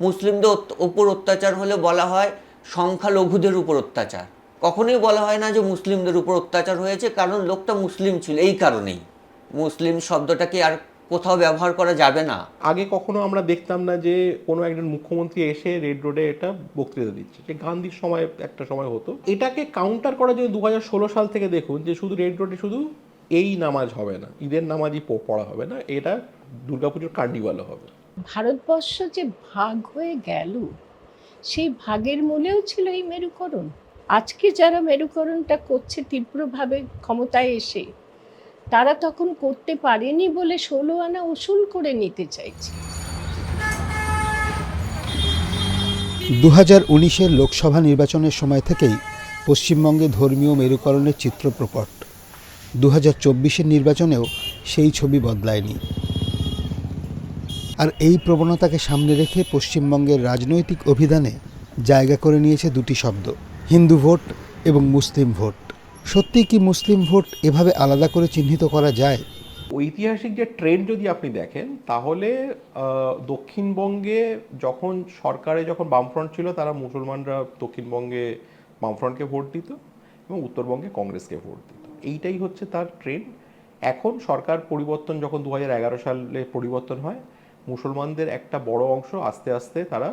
মুসলিমদের উপর অত্যাচার হলে বলা হয় সংখ্যালঘুদের উপর অত্যাচার। কখনোই বলা হয় না যে মুসলিমদের উপর অত্যাচার হয়েছে, কারণ লোকটা মুসলিম ছিল এই কারণেই। মুসলিম শব্দটাকে আর কোথাও ব্যবহার করা যাবে না। আগে কখনো আমরা দেখতাম না যে কোনো একজন মুখ্যমন্ত্রী এসে রেড রোডে এটা বক্তৃতা দিচ্ছে। যে গান্ধীর সময় একটা সময় হতো। এটাকে কাউন্টার করার জন্য দু সাল থেকে দেখুন যে শুধু রেড রোডে শুধু এই নামাজ হবে না, ঈদের নামাজই পড়া হবে না, এটা দুর্গাপুজোর কার্নিভালও হবে। ভারতবর্ষ যে ভাগ হয়ে গেল, সেই ভাগের মূলেও ছিল এই মেরুকরণ। আজকে যারা মেরুকরণটা করছে তীব্রভাবে ক্ষমতায় এসে, তারা তখন করতে পারেনি বলে ষোলো আনা উসুল করে নিতে চাইছে। দু হাজার উনিশের লোকসভা নির্বাচনের সময় থেকেই পশ্চিমবঙ্গে ধর্মীয় মেরুকরণের চিত্র প্রকট। দু হাজার চব্বিশের নির্বাচনেও সেই ছবি বদলায়নি। আর এই প্রবণতাকে সামনে রেখে পশ্চিমবঙ্গের রাজনৈতিক অভিধানে জায়গা করে নিয়েছে দুটি শব্দ, হিন্দু ভোট এবং মুসলিম ভোট। সত্যি কি মুসলিম ভোট এভাবে আলাদা করে চিহ্নিত করা যায়? ঐতিহাসিক যে ট্রেন্ড যদি আপনি দেখেন, তাহলে দক্ষিণবঙ্গে যখন সরকারে যখন বামফ্রন্ট ছিল, তারা মুসলমানরা দক্ষিণবঙ্গে বামফ্রন্টকে ভোট দিত এবং উত্তরবঙ্গে কংগ্রেসকে ভোট দিত। এইটাই হচ্ছে তার ট্রেন্ড এখন সরকার পরিবর্তন যখন দু হাজার এগারো সালে পরিবর্তন হয় মুসলমানদের একটা বড় অংশ আস্তে আস্তে তারা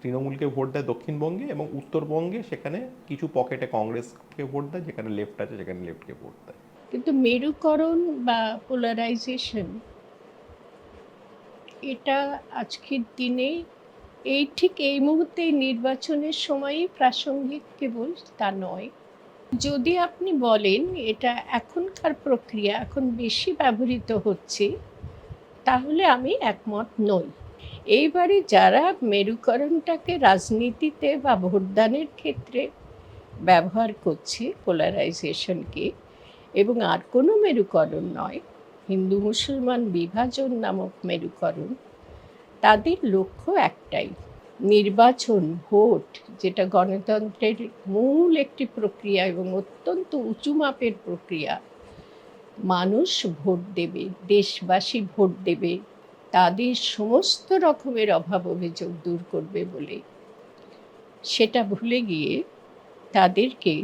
তৃণমূলকে ভোট দেয় দক্ষিণবঙ্গে এবং উত্তরবঙ্গে সেখানে কিছু পকেটে কংগ্রেসকে ভোট দেয়, যেখানে লেফট আছে সেখানে লেফটকে ভোট দেয়। কিন্তু মেরুকরণ বা পোলারাইজেশন এটা আজকের দিনে এই ঠিক এই মুহূর্তে নির্বাচনের সময়ই প্রাসঙ্গিক কেবল তা নয়। যদি আপনি বলেন এটা এখনকার প্রক্রিয়া, এখন বেশি ব্যবহৃত হচ্ছে তাহলে আমি একমত নই। এইবারে যারা মেরুকরণটাকে রাজনীতিতে বা ভোটদানের ক্ষেত্রে ব্যবহার করছে পোলারাইজেশনকে এবং আর কোনো মেরুকরণ নয়, হিন্দু মুসলমান বিভাজন নামক মেরুকরণ, তাদের লক্ষ্য একটাই, নির্বাচন, ভোট, যেটা গণতন্ত্রের মূল একটি প্রক্রিয়া এবং অত্যন্ত উঁচু মাপের প্রক্রিয়া। মানুষ ভোট দেবে, দেশবাসী ভোট দেবে, তাদের সমস্ত রকমের অভাব অভিযোগ দূর করবে বলে। সেটা ভুলে গিয়ে তাদেরকে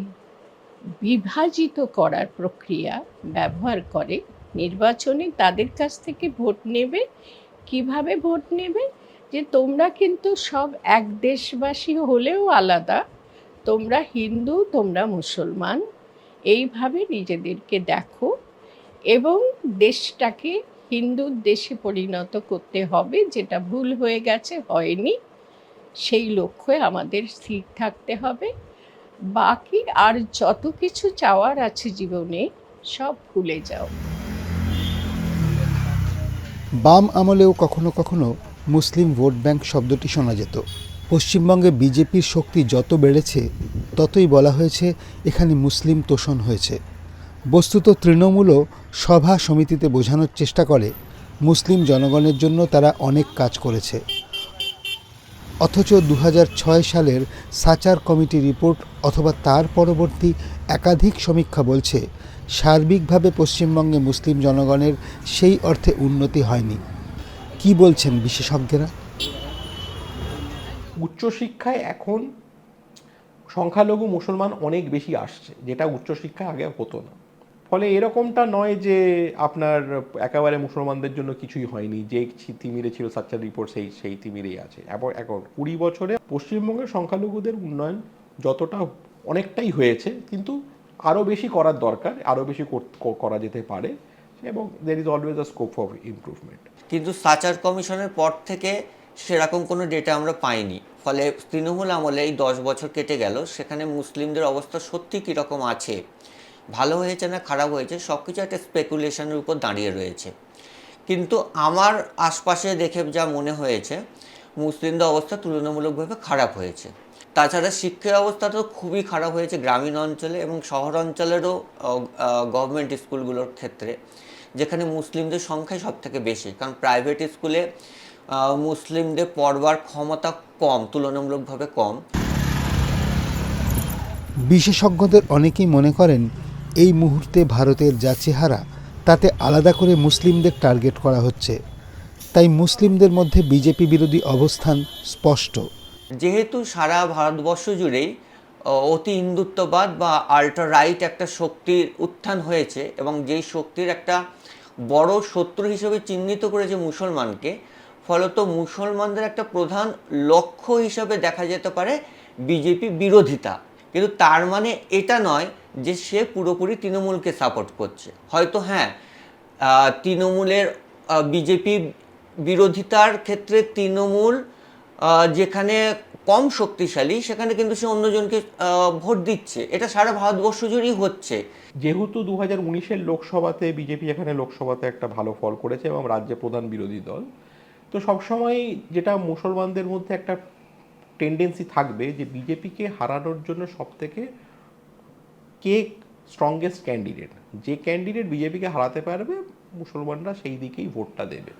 বিভাজিত করার প্রক্রিয়া ব্যবহার করে নির্বাচনে তাদের কাছ থেকে ভোট নেবে। কীভাবে ভোট নেবে? যে তোমরা কিন্তু সব এক দেশবাসী হলেও আলাদা, তোমরা হিন্দু, তোমরা মুসলমান, এইভাবে নিজেদেরকে দেখো। এবং দেশটাকে হিন্দুর দেশে পরিণত করতে হবে, যেটা ভুল হয়ে গেছে, হয়নি। সেই লক্ষ্যে আমাদের স্থির থাকতে হবে। বাকি আর যত কিছু চাওয়ার আছে জীবনে, সব ভুলে যাও। বাম আমলেও কখনো কখনো মুসলিম ভোট ব্যাংক শব্দটি শোনা যেত। পশ্চিমবঙ্গে বিজেপির শক্তি যত বেড়েছে, ততই বলা হয়েছে, এখানে মুসলিম তোষণ হয়েছে। বস্তুত তৃণমূলও সভা সমিতিতে বোঝানোর চেষ্টা করে মুসলিম জনগণের জন্য তারা অনেক কাজ করেছে। অথচ দু হাজার ছয় সালের সাচার কমিটি রিপোর্ট অথবা তার পরবর্তী একাধিক সমীক্ষা বলছে, সার্বিকভাবে পশ্চিমবঙ্গে মুসলিম জনগণের সেই অর্থে উন্নতি হয়নি। কি বলছেন বিশেষজ্ঞরা? উচ্চশিক্ষায় এখন সংখ্যালঘু মুসলমান অনেক বেশি আসছে, যেটা উচ্চশিক্ষায় আগে হতো না। ফলে এরকমটা নয় যে আপনার একেবারে মুসলমানদের জন্য কিছুই হয়নি। যে তিমিরে ছিল সাচ্চার রিপোর্ট, সেই সেই তিমিরেই আছে। এবং এখন কুড়ি বছরে পশ্চিমবঙ্গের সংখ্যালঘুদের উন্নয়ন যতটা অনেকটাই হয়েছে, কিন্তু আরও বেশি করার দরকার আরও বেশি কর- যেতে পারে এবং there is always a scope for improvement কিন্তু সাচার কমিশনের পর থেকে সেরকম কোনো ডেটা আমরা পাইনি। ফলে তৃণমূল আমলে এই দশ বছর কেটে গেল। সেখানে মুসলিমদের অবস্থা সত্যি কীরকম আছে? ভালো হয়েছে না খারাপ হয়েছে সব কিছু একটা স্পেকুলেশনের উপর দাঁড়িয়ে রয়েছে। কিন্তু আমার আশপাশে দেখে যা মনে হয়েছে, মুসলিমদের অবস্থা তুলনামূলকভাবে খারাপ হয়েছে। তাছাড়া শিক্ষা অবস্থা তো খুবই খারাপ হয়েছে গ্রামীণ অঞ্চলে এবং শহর অঞ্চলেরও গভর্নমেন্ট স্কুলগুলোর ক্ষেত্রে, যেখানে মুসলিমদের সংখ্যাই সব থেকে বেশি। কারণ প্রাইভেট স্কুলে মুসলিমদের পড়বার ক্ষমতা কম, তুলনামূলকভাবে কম। বিশেষজ্ঞদের অনেকেই মনে করেন এই মুহূর্তে ভারতের যা চেহারা, তাতে আলাদা করে মুসলিমদের টার্গেট করা হচ্ছে। তাই মুসলিমদের মধ্যে বিজেপি বিরোধী অবস্থান স্পষ্ট। যেহেতু সারা ভারতবর্ষ জুড়েই অতি হিন্দুত্ববাদ বা আল্ট্রা রাইট একটা শক্তির উত্থান হয়েছে এবং যেই শক্তির একটা বড় শত্রু হিসেবে চিহ্নিত করেছে মুসলমানকে, ফলত মুসলমানদের একটা প্রধান লক্ষ্য হিসাবে দেখা যেতে পারে বিজেপি বিরোধিতা। কিন্তু তার মানে এটা নয় যে সে পুরোপুরি তৃণমূলকে সাপোর্ট করছে। হয়তো হ্যাঁ তৃণমূলের বিজেপি বিরোধিতার ক্ষেত্রে তৃণমূল যেখানে কম শক্তিশালী, সেখানে কিন্তু সে অন্যজনকে ভোট দিচ্ছে। এটা সারা ভারতবর্ষ জুড়েই হচ্ছে। যেহেতু দু হাজার উনিশের লোকসভাতে বিজেপি এখানে লোকসভাতে একটা ভালো ফল করেছে এবং রাজ্যে প্রধান বিরোধী দল, তো সবসময় যেটা মুসলমানদের মধ্যে একটা টেন্ডেন্সি থাকবে যে বিজেপিকে হারানোর জন্য সব থেকে কে স্ট্রংগেস্ট ক্যান্ডিডেট যে ক্যান্ডিডেট বিজেপিকে হারাতে পারবে মুসলমানরা সেই দিকেই ভোটটা দেবে.